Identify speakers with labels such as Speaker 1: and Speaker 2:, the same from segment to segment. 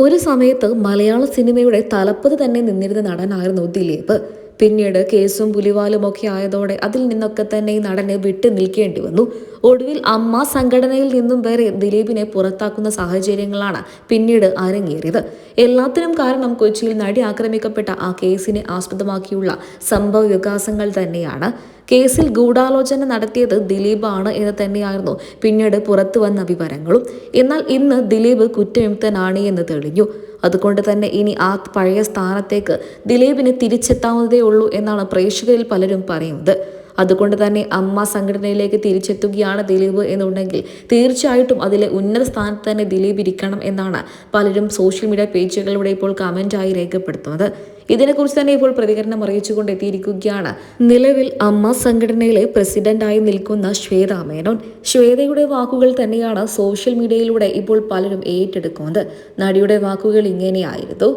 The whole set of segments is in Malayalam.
Speaker 1: ഒരു സമയത്ത് മലയാള സിനിമയുടെ തലപ്പത് തന്നെ നിന്നിരുന്ന നടനായിരുന്നു ദിലീപ്. പിന്നീട് കേസും പുലിവാലും ഒക്കെ ആയതോടെ അതിൽ നിന്നൊക്കെ തന്നെ ഈ നടനെ വിട്ടു നിൽക്കേണ്ടി വന്നു. ഒടുവിൽ അമ്മ സംഘടനയിൽ നിന്നും വരെ ദിലീപിനെ പുറത്താക്കുന്ന സാഹചര്യങ്ങളാണ് പിന്നീട് അരങ്ങേറിയത്. എല്ലാത്തിനും കാരണം കൊച്ചിയിൽ നടി ആക്രമിക്കപ്പെട്ട ആ കേസിനെ ആസ്പദമാക്കിയുള്ള സംഭവ വികാസങ്ങൾ തന്നെയാണ്. കേസിൽ ഗൂഢാലോചന നടത്തിയത് ദിലീപാണ് എന്ന് തന്നെയായിരുന്നു. പിന്നീട് പുറത്തു വന്ന വിവരങ്ങളും എന്നാൽ ഇന്ന് ദിലീപ് കുറ്റവിമുക്തനാണ് എന്ന് തെളിഞ്ഞു. അതുകൊണ്ട് തന്നെ ഇനി ആ പഴയ സ്ഥാനത്തേക്ക് ദിലീപിന് തിരിച്ചെത്താവുന്നതേ ഉള്ളൂ എന്നാണ് പ്രേക്ഷകരിൽ പലരും പറയുന്നത്. അതുകൊണ്ട് തന്നെ അമ്മ സംഘടനയിലേക്ക് തിരിച്ചെത്തുകയാണ് ദിലീപ് എന്നുണ്ടെങ്കിൽ തീർച്ചയായിട്ടും അതിലെ ഉന്നത സ്ഥാനത്ത് തന്നെ ദിലീപ് ഇരിക്കണം എന്നാണ് പലരും സോഷ്യൽ മീഡിയ പേജുകളിലൂടെ ഇപ്പോൾ കമന്റായി രേഖപ്പെടുത്തുന്നത്. ഇതിനെക്കുറിച്ച് തന്നെ ഇപ്പോൾ പ്രതികരണം അറിയിച്ചുകൊണ്ട് എത്തിയിരിക്കുകയാണ്. നിലവിൽ അമ്മ സംഘടനയിലെ പ്രസിഡന്റായി നിൽക്കുന്ന ശ്വേത മേനോൻ. ശ്വേതയുടെ വാക്കുകൾ തന്നെയാണ് സോഷ്യൽ മീഡിയയിലൂടെ ഇപ്പോൾ പലരും ഏറ്റെടുക്കുന്നത്. നടിയുടെ വാക്കുകൾ ഇങ്ങനെയായിരുന്നു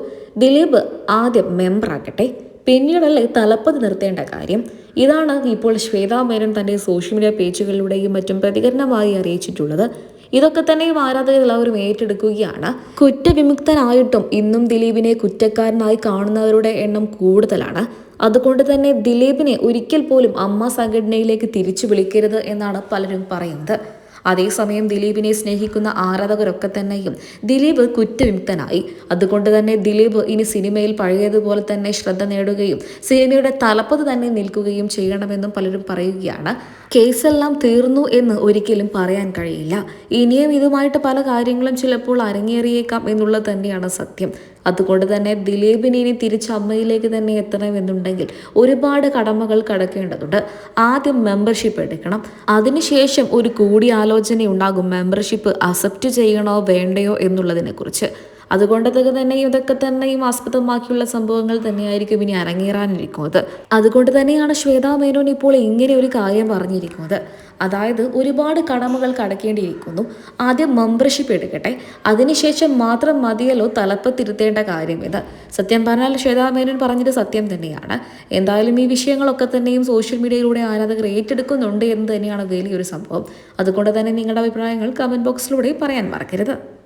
Speaker 1: ദിലീപ് ആദ്യം മെമ്പറാകട്ടെ പിന്നീടല്ലേ തലപ്പത് നിർത്തേണ്ട കാര്യം. ഇതാണ് ഇപ്പോൾ ശ്വേതാ മേനൻ തന്റെ സോഷ്യൽ മീഡിയ പേജുകളിലൂടെയും മറ്റും പ്രതികരണമായി അറിയിച്ചിട്ടുള്ളത്. ഇതൊക്കെ തന്നെയും ആരാധകർ എല്ലാവരും ഏറ്റെടുക്കുകയാണ്. കുറ്റവിമുക്തനായിട്ടും ഇന്നും ദിലീപിനെ കുറ്റക്കാരനായി കാണുന്നവരുടെ എണ്ണം കൂടുതലാണ്. അതുകൊണ്ട് തന്നെ ദിലീപിനെ ഒരിക്കൽ പോലും അമ്മ സംഘടനയിലേക്ക് തിരിച്ചു വിളിക്കരുത് എന്നാണ് പലരും പറയുന്നത്. അതേസമയം ദിലീപിനെ സ്നേഹിക്കുന്ന ആരാധകരൊക്കെ തന്നെയും ദിലീപ് കുറ്റവിമുക്തനായി. അതുകൊണ്ട് തന്നെ ദിലീപ് ഇനി സിനിമയിൽ പഴയതുപോലെ തന്നെ ശ്രദ്ധ നേടുകയും സിനിമയുടെ തലപ്പത് തന്നെ നിൽക്കുകയും ചെയ്യണമെന്നും പലരും പറയുകയാണ്. കേസെല്ലാം തീർന്നു എന്ന് ഒരിക്കലും പറയാൻ കഴിയില്ല. ഇനിയും ഇതുമായിട്ട് പല കാര്യങ്ങളും ചിലപ്പോൾ അരങ്ങേറിയേക്കാം എന്നുള്ളത് തന്നെയാണ് സത്യം. അതുകൊണ്ട് തന്നെ ദിലീപിന് ഇനി തിരിച്ച് അമ്മയിലേക്ക് തന്നെ എത്തണമെന്നുണ്ടെങ്കിൽ ഒരുപാട് കടമകൾ കടക്കേണ്ടതുണ്ട്. ആദ്യം മെമ്പർഷിപ്പ് എടുക്കണം. അതിനുശേഷം ഒരു കൂടിയാലോചന ഉണ്ടാകും മെമ്പർഷിപ്പ് അക്സെപ്റ്റ് ചെയ്യണോ വേണ്ടയോ എന്നുള്ളതിനെക്കുറിച്ച്. അതുകൊണ്ട് തന്നെ ഇതൊക്കെ തന്നെ ഈ ആസ്പദമാക്കിയുള്ള സംഭവങ്ങൾ തന്നെയായിരിക്കും ഇനി അരങ്ങേറാനിരിക്കുന്നത്. അതുകൊണ്ട് തന്നെയാണ് ശ്വേതാ മേനോൻ ഇപ്പോൾ ഇങ്ങനെ ഒരു കാര്യം പറഞ്ഞിരിക്കുന്നത്. അതായത് ഒരുപാട് കടമകൾ കടക്കേണ്ടിയിരിക്കുന്നു. ആദ്യം മെമ്പർഷിപ്പ് എടുക്കട്ടെ. അതിനുശേഷം മാത്രം മതിയല്ലോ തലപ്പത്തിരുത്തേണ്ട കാര്യം ഇത് സത്യം പറഞ്ഞാൽ ശ്വേതാ മേനോൻ പറഞ്ഞത് സത്യം തന്നെയാണ്. എന്തായാലും ഈ വിഷയങ്ങളൊക്കെ തന്നെയും സോഷ്യൽ മീഡിയയിലൂടെ ആരാധകർ ഏറ്റെടുക്കുന്നുണ്ട് എന്ന് തന്നെയാണ് വലിയൊരു സംഭവം. അതുകൊണ്ട് തന്നെ നിങ്ങളുടെ അഭിപ്രായങ്ങൾ കമന്റ് ബോക്സിലൂടെ പറയാൻ മറക്കരുത്.